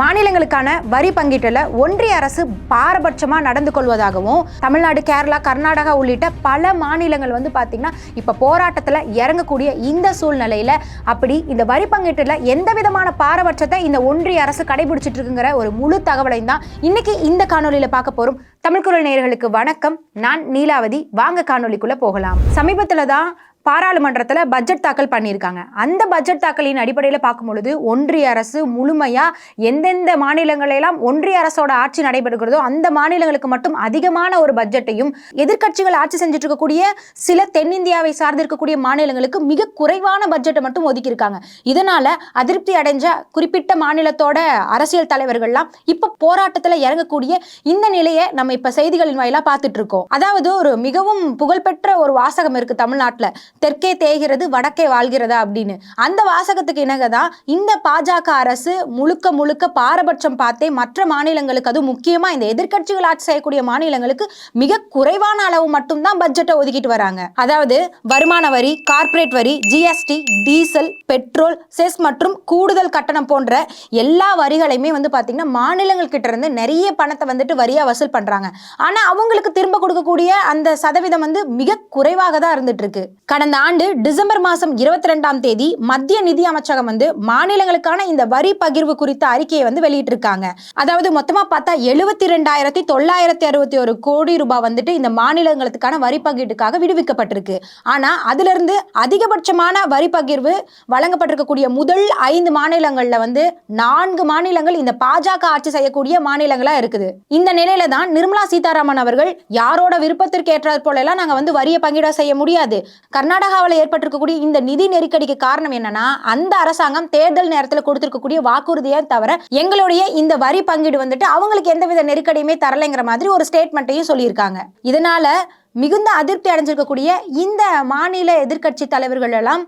மாநிலங்களுக்கான வரி பங்கீட்டில் ஒன்றிய அரசு பாரபட்சமாக நடந்து கொள்வதாகவும் தமிழ்நாடு கேரளா கர்நாடகா உள்ளிட்ட பல மாநிலங்கள் வந்து பார்த்திங்கன்னா இப்போ போராட்டத்தில் இறங்கக்கூடிய இந்த சூழ்நிலையில் அப்படி இந்த வரி பங்கீட்டில் எந்த விதமான பாரபட்சத்தை இந்த ஒன்றிய அரசு கடைபிடிச்சிட்டு இருக்குங்கிற ஒரு முழு தகவலையும் தான் இன்னைக்கு இந்த காணொலியில் பார்க்க போகிறோம் தமிழ்குரல் நேயர்களுக்கு வணக்கம். நான் நீலாவதி. வாங்க காணொலிக்குள்ளே போகலாம். சமீபத்தில் தான் பாராளுமன்றத்தில் பட்ஜெட் தாக்கல் பண்ணியிருக்காங்க. அந்த பட்ஜெட் தாக்கலின் அடிப்படையில் பார்க்கும்பொழுது ஒன்றிய அரசு முழுமையாக எந்தெந்த மாநிலங்களெல்லாம் ஒன்றிய அரசோட ஆட்சி நடைபெறுகிறதோ அந்த மாநிலங்களுக்கு மட்டும் அதிகமான ஒரு பட்ஜெட்டையும் எதிர்க்கட்சிகள் ஆட்சி செஞ்சுட்டு இருக்கக்கூடிய சில தென்னிந்தியாவை சார்ந்து இருக்கக்கூடிய மாநிலங்களுக்கு மிக குறைவான பட்ஜெட்டை மட்டும் ஒதுக்கியிருக்காங்க. இதனால அதிருப்தி அடைஞ்ச குறிப்பிட்ட மாநிலத்தோட அரசியல் தலைவர்கள்லாம் இப்போ போராட்டத்தில் இறங்கக்கூடிய இந்த நிலையை நம்ம இப்போ செய்திகளின் வாயிலாக பார்த்துட்டு இருக்கோம் அதாவது ஒரு மிகவும் புகழ்பெற்ற ஒரு வாசகம் இருக்கு தமிழ்நாட்டில். தெற்கே தேய்கிறது வடக்கே வாழ்கிறதா அப்படின்னு. அந்த வாசகத்துக்கு இணங்க தான் இந்த பாஜக அரசு முழுக்க முழுக்க பாரபட்சம் பார்த்தே மற்ற மாநிலங்களுக்கு அதுவும் முக்கியமா இந்த எதிர்க்கட்சிகள் ஆட்சி செய்யக்கூடிய மாநிலங்களுக்கு மிக குறைவான அளவு மட்டும்தான் பட்ஜெட்டை ஒதுக்கிட்டு வராங்க. அதாவது வருமான வரி கார்ப்பரேட் வரி ஜிஎஸ்டி டீசல் பெட்ரோல் செஸ் மற்றும் கூடுதல் கட்டணம் போன்ற எல்லா வரிகளையுமே வந்து பாத்தீங்கன்னா மாநிலங்கள் கிட்ட இருந்து நிறைய பணத்தை வந்துட்டு வரியா வசூல் பண்றாங்க. ஆனா அவங்களுக்கு திரும்ப கொடுக்கக்கூடிய அந்த சதவீதம் வந்து மிக குறைவாக தான் இருந்துட்டு இருக்கு. கடந்த ஆண்டு டிசம்பர் மாதம் இருபத்தி ரெண்டாம் தேதி மத்திய நிதி அமைச்சகம் வந்து மாநிலங்களுக்கான இந்த வரி பகிர்வு குறித்த அறிக்கையை வந்து வெளியிட்டிருக்காங்க. அதாவது மொத்தமாக பார்த்தா எழுபத்தி ரெண்டாயிரத்தி தொள்ளாயிரத்தி அறுபத்தி ஒரு கோடி ரூபாய் வந்துட்டு இந்த மாநிலங்களுக்கான வரி பங்கீட்டுக்காக விடுவிக்கப்பட்டிருக்கு. ஆனால் அதிலிருந்து அதிகபட்சமான வரி பகிர்வு வழங்கப்பட்டிருக்கக்கூடிய முதல் ஐந்து மாநிலங்களில் வந்து நான்கு மாநிலங்கள் இந்த பாஜக ஆட்சி செய்யக்கூடிய மாநிலங்களாக இருக்குது. இந்த நிலையில தான் நிர்மலா சீதாராமன் அவர்கள் யாரோட விருப்பத்திற்கு ஏற்றாற் போலெல்லாம் நாங்கள் வந்து வரியை பங்கீடாக செய்ய முடியாது. கர்நாடகாவில் ஏற்பட்டிருக்கக்கூடிய இந்த நிதி நெருக்கடிக்கு காரணம் என்னன்னா அந்த அரசாங்கம் தேர்தல் நேரத்தில் கொடுத்திருக்கக்கூடிய வாக்குறுதியை தவிர எங்களுடைய இந்த வரி பங்கீடு வந்துட்டு அவங்களுக்கு எந்தவித நெருக்கடியுமே தரலைங்கிற மாதிரி ஒரு ஸ்டேட்மெண்ட்டையும் சொல்லியிருக்காங்க. இதனால மிகுந்த அதிருப்தி அடைஞ்சிருக்கக்கூடிய இந்த மாநில எதிர்க்கட்சி தலைவர்கள் எல்லாம்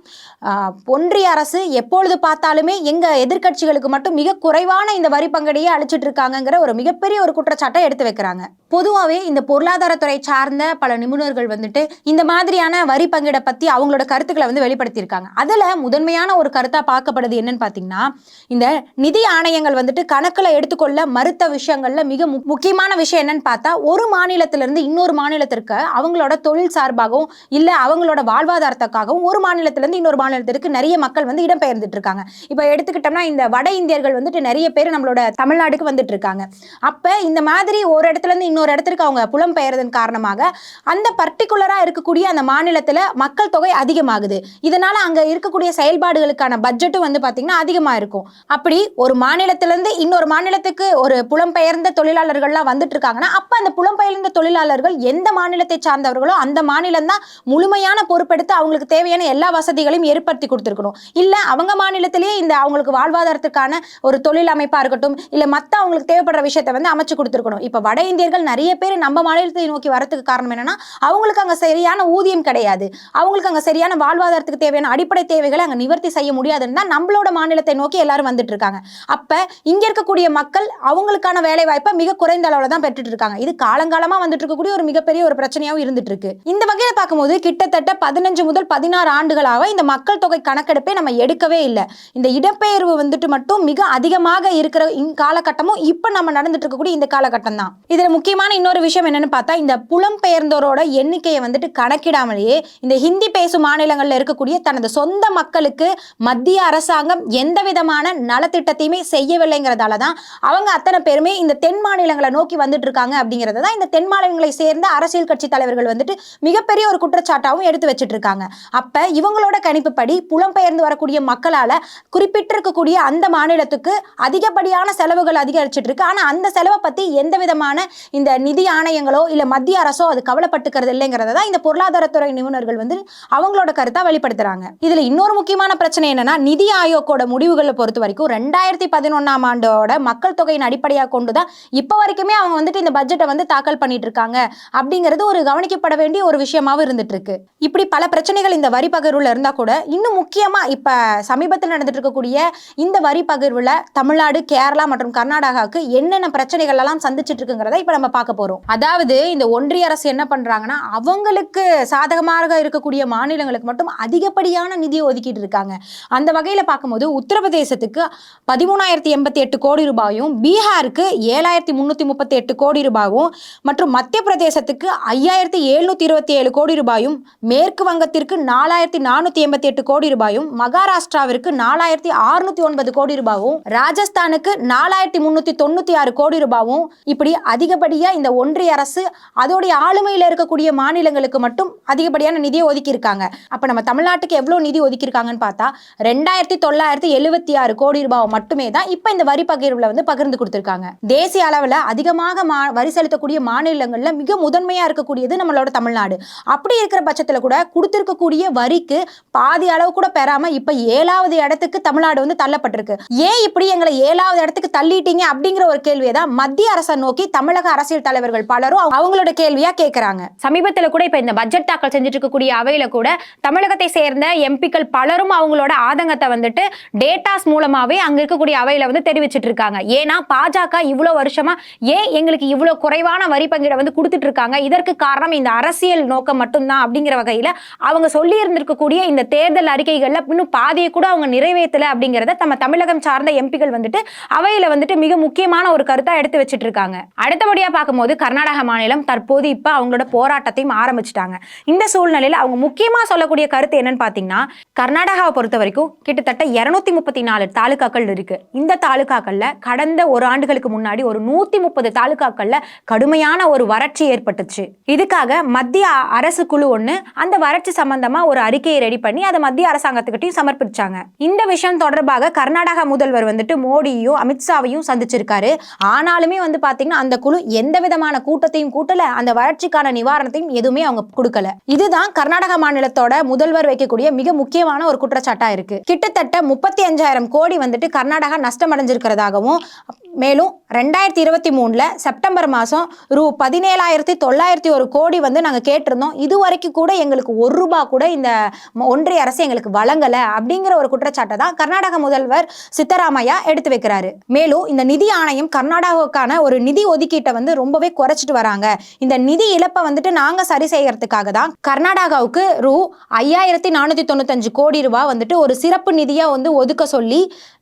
ஒன்றிய அரசு எப்பொழுது பார்த்தாலுமே எங்க எதிர்க்கட்சிகளுக்கு மட்டும் மிக குறைவான இந்த வரி பங்கடியை அழிச்சிட்டு இருக்காங்கங்கிற ஒரு மிகப்பெரிய ஒரு குற்றச்சாட்டை எடுத்து வைக்கிறாங்க. பொதுவாகவே இந்த பொருளாதாரத்துறை சார்ந்த பல நிபுணர்கள் வந்துட்டு இந்த மாதிரியான வரி பங்கிட பத்தி அவங்களோட கருத்துக்களை வந்து வெளிப்படுத்தியிருக்காங்க. அதுல முதன்மையான ஒரு கருத்தா பார்க்கப்படுது என்னன்னு பாத்தீங்கன்னா இந்த நிதி ஆணையங்கள் வந்துட்டு கணக்குல எடுத்துக்கொள்ள மறுத்த விஷயங்கள்ல மிக மு- முக்கியமான விஷயம் என்னன்னு பார்த்தா ஒரு மாநிலத்திலிருந்து இன்னொரு மாநிலத்திற்கு அவங்களோட தொழில் சார்பாகவும் இல்லை அவங்களோட வாழ்வாதாரத்துக்காகவும் ஒரு மாநிலத்திலேருந்து இன்னொரு மாநிலத்திற்கு நிறைய மக்கள் வந்து இடம்பெயர்ந்துட்டு இருக்காங்க. இப்போ எடுத்துக்கிட்டோம்னா இந்த வட இந்தியர்கள் வந்துட்டு நிறைய பேர் நம்மளோட தமிழ்நாட்டுக்கு வந்துட்டு இருக்காங்க. அப்போ இந்த மாதிரி ஒரு இடத்துல இருந்து இன்னொரு இடத்திற்கு அவங்க புலம்பெயர்தன் காரணமாக அந்த பர்டிகுலராக இருக்கக்கூடிய அந்த மாநிலத்தில் மக்கள் தொகை அதிகமாகுது. இதனால் அங்கே இருக்கக்கூடிய செயல்பாடுகளுக்கான பட்ஜெட்டும் வந்து பார்த்திங்கன்னா அதிகமாக இருக்கும். அப்படி ஒரு மாநிலத்திலேருந்து இன்னொரு மாநிலத்துக்கு ஒரு புலம்பெயர்ந்த தொழிலாளர்கள்லாம் வந்துட்டு இருக்காங்கன்னா அப்போ அந்த புலம்பெயர்ந்த தொழிலாளர்கள் எந்த மாநிலத்தை சார்ந்தவர்களோ அந்த மாநிலம் தான் முழுமையான பொறுப்பெடுத்து அவங்களுக்கு தேவையான எல்லா வசதிகளையும் ஏற்படுத்தி கொடுத்துருக்கணும். இல்லை அவங்க மாநிலத்திலேயே இந்த அவங்களுக்கு வாழ்வாதாரத்துக்கான ஒரு தொழில் அமைப்பாக இருக்கட்டும் இல்லை மற்ற அவங்களுக்கு தேவைப்படுற விஷயத்தை வந்து அமைச்சு கொடுத்துருக்கணும். இப்போ வட இந்தியர்கள் நிறைய பேர் நம்ம மாநிலத்தை நோக்கி வரத்துக்கு காரணம் என்னன்னா அவங்களுக்கு அங்கே சரியான ஊதியம் கிடையாது. அவங்களுக்கு அங்கே சரியான வாழ்வாதாரத்துக்கு தேவையான அடிப்படை தேவைகளை அங்கே நிவர்த்தி செய்ய முடியாதுன்னு தான் நம்மளோட மாநிலத்தை நோக்கி எல்லாரும் வந்துட்டு இருக்காங்க. அப்போ இங்கே இருக்கக்கூடிய மக்கள் அவங்களுக்கான வேலை வாய்ப்பை மிக குறைந்த அளவில் தான் பெற்றுட்டு இருக்காங்க. இது காலங்காலமாக வந்துட்டு இருக்கக்கூடிய ஒரு மிகப்பெரிய ஒரு பிரச்சனையாக பிரச்சனையாகவும் இருந்துட்டு இருக்கு இந்த வகையில பார்க்கும்போது கிட்டத்தட்ட பதினஞ்சு முதல் பதினாறு ஆண்டுகளாக இந்த மக்கள் தொகை கணக்கெடுப்பே நம்ம எடுக்கவே இல்லை. இந்த இடப்பெயர்வு வந்துட்டு மட்டும் மிக அதிகமாக இருக்கிற காலகட்டமும் இப்ப நம்ம நடந்துட்டு இருக்கக்கூடிய இந்த காலகட்டம் தான் இதுல முக்கியமான இன்னொரு விஷயம் என்னன்னு பார்த்தா இந்த புலம்பெயர்ந்தோரோட எண்ணிக்கையை வந்துட்டு கணக்கிடாமலேயே இந்த ஹிந்தி பேசும் மாநிலங்கள்ல இருக்கக்கூடிய தனது சொந்த மக்களுக்கு மத்திய அரசாங்கம் எந்த விதமான நலத்திட்டத்தையுமே செய்யவில்லைங்கிறதால தான் அவங்க அத்தனை பேருமே இந்த தென் மாநிலங்களை நோக்கி வந்துட்டு இருக்காங்க அப்படிங்கிறத தான் இந்த தென் மாநிலங்களை சேர்ந்த அரசியல் கட்சி தலைவர் தலைவர்கள் வந்துட்டு மிகப்பெரிய ஒரு குற்றச்சாட்டாகவும் எடுத்து வச்சிட்டு இருக்காங்க அப்ப இவங்களோட கணிப்புப்படி புலம்பெயர்ந்து வரக்கூடிய மக்களால குறிப்பிட்டிருக்கக்கூடிய அந்த மாநிலத்துக்கு அதிகப்படியான செலவுகள் அதிகரிச்சுட்டு இருக்கு ஆனா அந்த செலவை பத்தி எந்த விதமான இந்த நிதி ஆணையங்களோ இல்ல மத்திய அரசோ அது கவலைப்பட்டுக்கிறது இல்லைங்கிறத தான் இந்த பொருளாதாரத்துறை நிபுணர்கள் வந்து அவங்களோட கருத்தா வெளிப்படுத்துறாங்க. இதுல இன்னொரு முக்கியமான பிரச்சனை என்னன்னா நிதி ஆயோக்கோட முடிவுகளை பொறுத்த வரைக்கும் ரெண்டாயிரத்தி பதினொன்னாம் ஆண்டோட மக்கள் தொகையின் அடிப்படையாக கொண்டுதான் இப்ப வரைக்குமே அவங்க வந்துட்டு இந்த பட்ஜெட்டை வந்து தாக்கல் பண்ணிட்டு இருக்காங்க அப்படிங்கிறது ஒரு கவனிக்கப்பட வேண்டிய ஒரு விஷயமாவும் இருந்துட்டு இருக்கு இப்படி பல பிரச்சனைகள் இந்த வரி பகிர்வுல இருந்தா கூட இன்னும் முக்கியமா இப்ப சமீபத்தில் நடந்துட்டு இருக்கக்கூடிய இந்த வரி பகிர்வுல தமிழ்நாடு கேரளா மற்றும் கர்நாடகாவுக்கு என்னென்ன பிரச்சனைகள் எல்லாம் சந்திச்சுட்டு இருக்குங்கிறத இப்ப நம்ம பார்க்க போறோம். அதாவது இந்த ஒன்றிய அரசு என்ன பண்றாங்கன்னா அவங்களுக்கு சாதகமாக இருக்கக்கூடிய மாநிலங்களுக்கு மட்டும் அதிகப்படியான நிதி ஒதுக்கிட்டு இருக்காங்க. அந்த வகையில பார்க்கும்போது உத்தரப்பிரதேசத்துக்கு பதிமூணாயிரத்தி எண்பத்தி எட்டு கோடி ரூபாயும் பீகாருக்கு ஏழாயிரத்தி முன்னூத்தி முப்பத்தி எட்டு கோடி ரூபாயும் மற்றும் மத்திய பிரதேசத்துக்கு ஆறாயிரத்தி எழுநூத்தி இருபத்தி ஏழு கோடி ரூபாயும் மேற்கு வங்கத்திற்கு நாலாயிரத்தி நானூற்றி எண்பத்தி எட்டு கோடி ரூபாயும் மகாராஷ்டிராவிற்கு நாலாயிரத்தி அறுநூத்தி ஒன்பது கோடி ரூபாயும் ராஜஸ்தானுக்கு நாலாயிரத்தி முன்னூற்றி தொண்ணூற்றி ஆறு கோடி ரூபாயும் இப்படி அதிகப்படியாக இந்த ஒன்றிய அரசு அதோடைய ஆளுமையில் இருக்கக்கூடிய மாநிலங்களுக்கு மட்டும் அதிகப்படியான நிதியை ஒதுக்கியிருக்காங்க. அப்போ நம்ம தமிழ்நாட்டுக்கு எவ்வளவு நிதி ஒதுக்கியிருக்காங்கன்னு பார்த்தா ரெண்டாயிரத்தி தொள்ளாயிரத்தி எழுபத்தி ஆறு கோடி ரூபாய் மட்டுமே தான் இப்போ இந்த வரி பகிர்வில் வந்து பகிர்ந்து கொடுத்துருக்காங்க. தேசிய அளவில் அதிகமாக மா- வரி செலுத்தக்கூடிய மாநிலங்களில் மிக முதன்மையாக இருக்கக்கூடியது நம்மளோட தமிழ்நாடு. அப்படி இருக்கிற பட்சத்துல கூட கொடுத்திருக்கக்கூடிய வரிக்கு பாதி அளவு கூட பெறாம இப்ப ஏழாவது இடத்துக்கு தமிழ்நாடு வந்து தள்ளப்பட்டிருக்கு. ஏன் இப்படி எங்களை ஏழாவது இடத்துக்கு தள்ளிட்டீங்க அப்படிங்கிற ஒரு கேள்வியை தான் மத்திய அரசை நோக்கி தமிழக அரசியல் தலைவர்கள் பலரும் அவங்களோட கேள்வியா கேட்கறாங்க சமீபத்தில் கூட இப்ப இந்த பட்ஜெட் தாக்கல் செஞ்சுட்டு இருக்கக்கூடிய அவையில கூட தமிழகத்தை சேர்ந்த எம்பிக்கள் பலரும் அவங்களோட ஆதங்கத்தை வந்துட்டு டேட்டாஸ் மூலமாவே அங்க இருக்கக்கூடிய அவையில் வந்து தெரிவிச்சிட்டு இருக்காங்க ஏன்னா பாஜக இவ்வளவு வருஷமா ஏன் எங்களுக்கு இவ்வளவு குறைவான வரி பங்கீடை வந்து கொடுத்துட்டு இருக்காங்க இதற்கு காரணம் காரணம் இந்த அரசியல் நோக்கம் மட்டும்தான் அப்படிங்கிற வகையில அவங்க சொல்லி இருந்திருக்கக்கூடிய இந்த தேர்தல் அறிக்கைகள்ல இன்னும் பாதியை கூட அவங்க நிறைவேற்றலை அப்படிங்கிறத நம்ம தமிழகம் சார்ந்த எம்பிகள் வந்துட்டு அவையில வந்துட்டு மிக முக்கியமான ஒரு கருத்தா எடுத்து வச்சிட்டு இருக்காங்க அடுத்தபடியா பார்க்கும்போது கர்நாடக மாநிலம் தற்போது இப்போ அவங்களோட போராட்டத்தையும் ஆரம்பிச்சிட்டாங்க. இந்த சூழ்நிலையில அவங்க முக்கியமா சொல்லக்கூடிய கருத்து என்னன்னு பாத்தீங்கன்னா கர்நாடகாவை பொறுத்த வரைக்கும் கிட்டத்தட்ட இருநூத்தி முப்பத்தி நாலு தாலுகாக்கள் இருக்கு. இந்த தாலுகாக்கள்ல கடந்த ஒரு ஆண்டுகளுக்கு முன்னாடி ஒரு நூத்தி முப்பது தாலுகாக்கள்ல கடுமையான ஒரு வறட்சி ஏற்பட்டுச்சு. இதுக்காக மத்திய அரசு குழு ஒன்று அந்த வறட்சி சம்பந்தமா ஒரு அறிக்கையை ரெடி பண்ணி அதை மத்திய அரசாங்கத்துக்கிட்டையும் சமர்ப்பிச்சாங்க. இந்த விஷயம் தொடர்பாக கர்நாடக முதல்வர் வந்துட்டு மோடியையும் அமித்ஷாவையும் சந்திச்சிருக்காரு. ஆனாலுமே வந்து பாத்தீங்கன்னா அந்த குழு எந்த விதமான கூட்டத்தையும் கூட்டல அந்த வறட்சிக்கான நிவாரணத்தையும் எதுவுமே அவங்க கொடுக்கல. இதுதான் கர்நாடக மாநிலத்தோட முதல்வர் வைக்கக்கூடிய மிக முக்கியமான ஒரு குற்றச்சாட்டா இருக்கு. கிட்டத்தட்ட முப்பத்தி அஞ்சாயிரம் கோடி வந்துட்டு கர்நாடகா நஷ்டம் அடைஞ்சிருக்கிறதாகவும் மேலும் ரெண்டாயிரத்தி இருபத்தி மூணுல செப்டம்பர் மாசம் ரூ பதினேழாயிரத்தி தொள்ளாயிரத்தி ஒரு கோடி வந்து நாங்கள் கேட்டிருந்தோம். இது வரைக்கும் கூட எங்களுக்கு ஒரு ரூபா கூட இந்த ஒன்றிய அரசு எங்களுக்கு வழங்கலை அப்படிங்கிற ஒரு குற்றச்சாட்டை தான் கர்நாடக முதல்வர் சித்தராமையா எடுத்து வைக்கிறாரு. மேலும் இந்த நிதி ஆணையம் கர்நாடகாவுக்கான ஒரு நிதி ஒதுக்கீட்டை வந்து ரொம்பவே குறைச்சிட்டு வராங்க. இந்த நிதி இழப்பை வந்துட்டு நாங்கள் சரி செய்யறதுக்காக தான் கர்நாடகாவுக்கு ரூ. ஐயாயிரத்தி நானூத்தி தொண்ணூத்தஞ்சு கோடி ரூபாய் வந்துட்டு ஒரு சிறப்பு நிதியா வந்து ஒதுக்க சொல்லி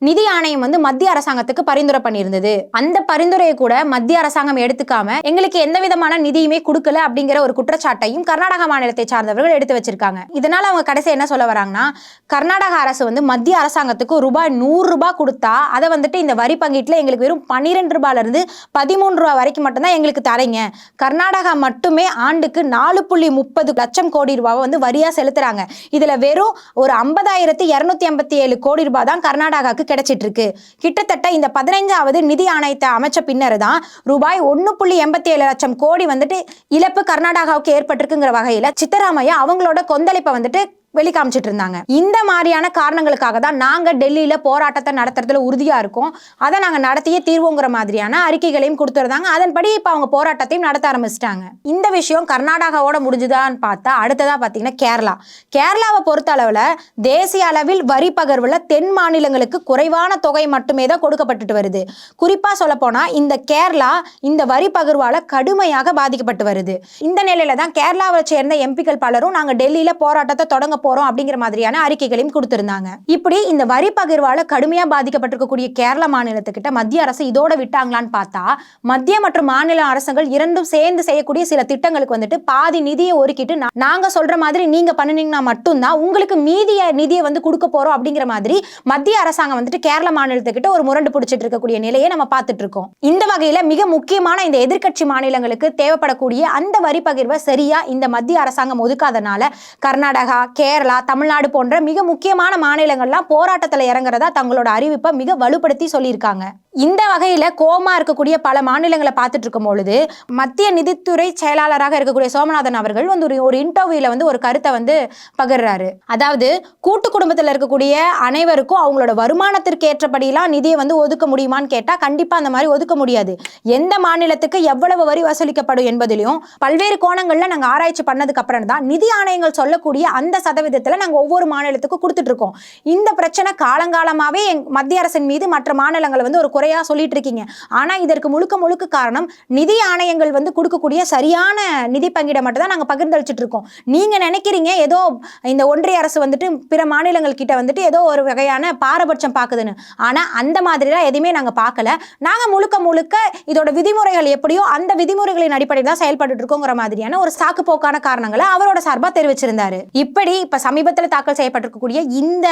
நிதி ஆணையம் வந்து மத்திய அரசாங்கத்துக்கு பரிந்துரை பண்ணியிருந்தது. அந்த பரிந்துரையை கூட மத்திய அரசாங்கம் எடுத்துக்காம எங்களுக்கு எந்த விதமான நிதியுமே கொடுக்கல அப்படிங்கிற ஒரு குற்றச்சாட்டையும் கர்நாடகா மாநிலத்தை சார்ந்தவர்கள் எடுத்து வச்சிருக்காங்க. இதனால அவங்க கடைசி என்ன சொல்ல வராங்கன்னா கர்நாடக அரசு வந்து மத்திய அரசாங்கத்துக்கு ரூபாய் நூறு ரூபாய் கொடுத்தா அதை வந்துட்டு இந்த வரி பங்கீட்டில் எங்களுக்கு வெறும் பன்னிரெண்டு ரூபாயில இருந்து பதிமூணு ரூபாய் வரைக்கும் மட்டும்தான் எங்களுக்கு தரீங்க. கர்நாடகா மட்டுமே ஆண்டுக்கு நாலு புள்ளி முப்பது லட்சம் கோடி ரூபாவை வந்து வரியா செலுத்துறாங்க. இதுல வெறும் ஒரு ஐம்பதாயிரத்தி இருநூத்தி ஐம்பத்தி ஏழு கோடி ரூபாய் தான் கர்நாடகாவுக்கு கிடைச்சிட்டு இருக்கு கிட்டத்தட்ட இந்த பதினைஞ்சாவது நிதி ஆணையத்தை அமைச்ச பின்னர் தான் ரூபாய் ஒன்னு புள்ளி எண்பத்தி ஏழு லட்சம் கோடி வந்துட்டு இழப்பு கர்நாடகாவுக்கு ஏற்பட்டிருக்குங்கிற வகையில சித்தராமையா அவங்களோட கொந்தளிப்பை வந்துட்டு வெளிக்காமிச்சிட்டு இருந்தாங்க இந்த மாதிரியான காரணங்களுக்காக தான் நாங்கள் டெல்லியில் போராட்டத்தை நடத்துறதுல உறுதியாக இருக்கோம். அதை நாங்கள் நடத்தியே தீர்வோங்கிற மாதிரியான அறிக்கைகளையும் கொடுத்துருந்தாங்க. அதன்படி இப்போ அவங்க போராட்டத்தையும் நடத்த ஆரம்பிச்சிட்டாங்க. இந்த விஷயம் கர்நாடகாவோட முடிஞ்சுதான்னு பார்த்தா அடுத்ததாக பார்த்தீங்கன்னா கேரளா. கேரளாவை பொறுத்த அளவில் தேசிய அளவில் வரி பகர்வில் தென் மாநிலங்களுக்கு குறைவான தொகை மட்டுமே தான் கொடுக்கப்பட்டுட்டு வருது. குறிப்பாக சொல்லப்போனால் இந்த கேரளா இந்த வரி பகிர்வால் கடுமையாக பாதிக்கப்பட்டு வருது. இந்த நிலையில தான் கேரளாவை சேர்ந்த எம்பிக்கள் பலரும் நாங்கள் டெல்லியில் போராட்டத்தை தொடங்க போறோம் அப்படிங்கிற மாதிரியான அறிக்கைகளையும் கொடுத்திருந்தாங்க. இப்படி இந்த வரி பகிர்வால கடுமையா பாதிக்கப்பட்டிருக்கக்கூடிய கேரள மாநிலத்துக்கிட்ட மத்திய அரசு இதோட விட்டாங்களான்னு பார்த்தா மத்திய மற்றும் மாநில அரசுகள் இரண்டும் சேர்ந்து செய்யக்கூடிய சில திட்டங்களுக்கு வந்துட்டு பாதி நிதியை ஒதுக்கிட்டு நாங்க சொல்ற மாதிரி நீங்க பண்ணுனீங்கன்னா மட்டும்தான் உங்களுக்கு மீதிய நிதியை வந்து கொடுக்க போறோம் அப்படிங்கிற மாதிரி மத்திய அரசாங்கம் வந்துட்டு கேரள மாநிலத்துக்கிட்ட ஒரு முரண்டு பிடிச்சிட்டு இருக்கக்கூடிய நிலையை நம்ம பார்த்துட்டு இருக்கோம். இந்த வகையில மிக முக்கியமான இந்த எதிர்க்கட்சி மாநிலங்களுக்கு தேவைப்படக்கூடிய அந்த வரி பகிர்வை சரியா இந்த மத்திய அரசாங்கம் ஒதுக்காதனால கர்நாடகா கேரளா கேரளா தமிழ்நாடு போன்ற மிக முக்கியமான மாநிலங்கள்லாம் போராட்டத்தில் இறங்குறதா தங்களோட அறிவிப்பை மிக வலுப்படுத்தி சொல்லியிருக்காங்க. இந்த வகையில் கோமா இருக்கக்கூடிய பல மாநிலங்களை பார்த்துட்டு இருக்கும் பொழுது மத்திய நிதித்துறை செயலாளராக இருக்கக்கூடிய சோமநாதன் அவர்கள் வந்து ஒரு ஒரு இன்டர்வியூல வந்து ஒரு கருத்தை வந்து பகிர்றாரு. அதாவது கூட்டு குடும்பத்தில் இருக்கக்கூடிய அனைவருக்கும் அவங்களோட வருமானத்திற்கு ஏற்றபடியெல்லாம் நிதியை வந்து ஒதுக்க முடியுமான்னு கேட்டால் கண்டிப்பாக அந்த மாதிரி ஒதுக்க முடியாது. எந்த மாநிலத்துக்கு எவ்வளவு வரி வசூலிக்கப்படும் என்பதிலையும் பல்வேறு கோணங்களில் நாங்கள் ஆராய்ச்சி பண்ணதுக்கு அப்புறம் தான் நிதி ஆணையங்கள் சொல்லக்கூடிய அந்த சதவீதத்தில் நாங்கள் ஒவ்வொரு மாநிலத்துக்கும் கொடுத்துட்டு இருக்கோம் இந்த பிரச்சனை காலங்காலமாகவே மத்திய அரசின் மீது மற்ற மாநிலங்களை வந்து ஒரு குறையா சொல்லிட்டு இருக்கீங்க. ஆனா இதற்கு முழுக்க முழுக்க காரணம் நிதி ஆணையங்கள் வந்து கொடுக்கக்கூடிய சரியான நிதி பங்கீடை மட்டும் தான் நாங்க பகிர்ந்தளிச்சிட்டு இருக்கோம். நீங்க நினைக்கிறீங்க ஏதோ இந்த ஒன்றிய அரசு வந்துட்டு பிற மாநிலங்கள் கிட்ட வந்துட்டு ஏதோ ஒரு வகையான பாரபட்சம் பார்க்குதுன்னு ஆனா அந்த மாதிரிலாம் எதுவுமே நாங்க பார்க்கல நாங்க முழுக்க முழுக்க இதோட விதிமுறைகள் எப்படியோ அந்த விதிமுறைகளின் அடிப்படையில் தான் செயல்பட்டு இருக்கோங்கிற மாதிரியான ஒரு சாக்கு போக்கான காரணங்களை அவரோட சார்பா தெரிவிச்சிருந்தாரு. இப்படி இப்ப சமீபத்தில் தாக்கல் செய்யப்பட்டிருக்கக்கூடிய இந்த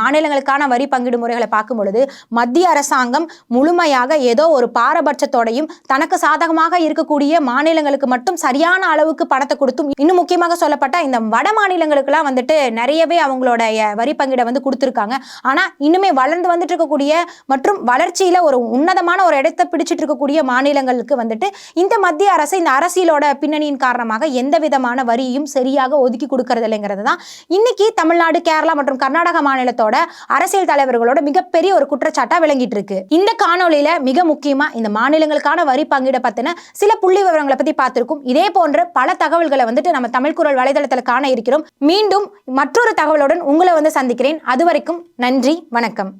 மாநிலங்களுக்கான வரி பங்கிடு முறைகளை பார்க்கும் பொழுது மத்திய அரசாங்கம் முழுமையாக ஏதோ ஒரு பாரபட்சத்தோடையும் தனக்கு சாதகமாக இருக்கக்கூடிய மாநிலங்களுக்கு மட்டும் சரியான அளவுக்கு பணத்தை கொடுத்தும் இன்னும் முக்கியமாக சொல்லப்பட்ட இந்த வட மாநிலங்களுக்கெல்லாம் வந்துட்டு நிறையவே அவங்களோட வரி பங்கீடை வந்து கொடுத்துருக்காங்க. ஆனால் இன்னுமே வளர்ந்து வந்துட்டு இருக்கக்கூடிய மற்றும் வளர்ச்சியில ஒரு உன்னதமான ஒரு இடத்தை பிடிச்சிட்டு இருக்கக்கூடிய மாநிலங்களுக்கு வந்துட்டு இந்த மத்திய அரசு இந்த அரசியலோட பின்னணியின் காரணமாக எந்த விதமான வரியும் சரியாக ஒதுக்கி கொடுக்கறது இல்லைங்கிறது தான். இன்னைக்கு தமிழ்நாடு கேரளா மற்றும் கர்நாடக மாநிலத்தோட அரசியல் தலைவர்களோட மிகப்பெரிய ஒரு குற்றச்சாட்டா விளங்கிட்டு இருக்கு இந்த காணொலியில் மிக முக்கியமாக இந்த மாநிலங்களுக்கான வரி பங்கீட பற்றின சில புள்ளி விவரங்களை பற்றி பார்த்துருக்கோம். இதே போன்ற பல தகவல்களை வந்துட்டு நம்ம தமிழ் குரல் வலைதளத்தில் காண இருக்கிறோம். மீண்டும் மற்றொரு தகவலுடன் உங்களை வந்து சந்திக்கிறேன். அது வரைக்கும் நன்றி வணக்கம்.